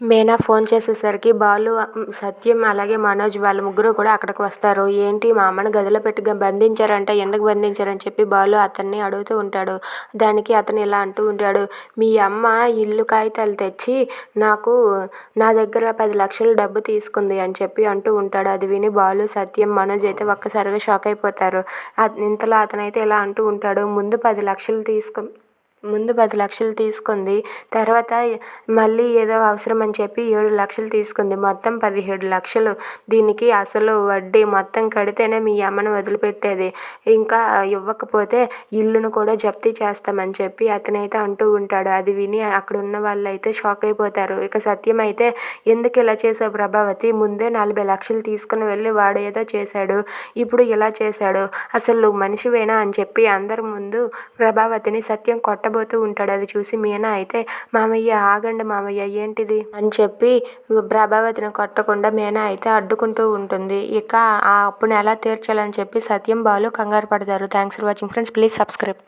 Meena phone చేసేసరికి బాలు సత్యం అలాగే మనోజ్ వాళ్ళ ముగ్గురు కూడా అక్కడికి వస్తారు. ఏంటి మా అమ్మని గదిలో పెట్టి బంధించారంట. ఎందుకు బంధించారని చెప్పి బాలు అతన్ని అడుగుతూ ఉంటాడు. దానికి అతను ఇలా అంటూ ఉంటాడు. మీ అమ్మ ఇల్లు కాగితాలు తెచ్చి నాకు నా దగ్గర పది లక్షలు డబ్బు తీసుకుంది అని చెప్పి అంటూ ఉంటాడు. అది విని బాలు సత్యం మనోజ్ అయితే ఒక్కసారిగా షాక్ అయిపోతారు. ఇంతలో అతనైతే ఇలా అంటూ ఉంటాడు. ముందు పది లక్షలు తీసుకు ముందు పది లక్షలు తీసుకుంది. తర్వాత మళ్ళీ ఏదో అవసరం అని చెప్పి ఏడు లక్షలు తీసుకుంది. మొత్తం పదిహేడు లక్షలు. దీనికి అసలు వడ్డీ మొత్తం కడితేనే మీ అమ్మను వదిలిపెట్టేది. ఇంకా ఇవ్వకపోతే ఇల్లును కూడా జప్తీ చేస్తామని చెప్పి అతనైతే అంటూ ఉంటాడు. అది విని అక్కడ ఉన్న వాళ్ళు అయితే షాక్ అయిపోతారు. ఇక సత్యం అయితే ఎందుకు ఇలా చేసావు ప్రభావతి? ముందే నలభై లక్షలు తీసుకుని వెళ్ళి వాడు ఏదో చేశాడు. ఇప్పుడు ఇలా చేశాడు. అసలు మనిషివేనా అని చెప్పి అందరి ముందు ప్రభావతిని సత్యం కొట్ట కొట్టబోతూ ఉంటాడు. అది చూసి మీనా అయితే మామయ్య ఆగండి మామయ్య ఏంటిది? అని చెప్పి ప్రభావతిని కొట్టకుండా మీనా అయితే అడ్డుకుంటూ ఉంటుంది. ఇక ఆ అప్పుని ఎలా తీర్చాలని చెప్పి సత్యం బాలు కంగారు పడతారు. Thanks for watching friends please subscribe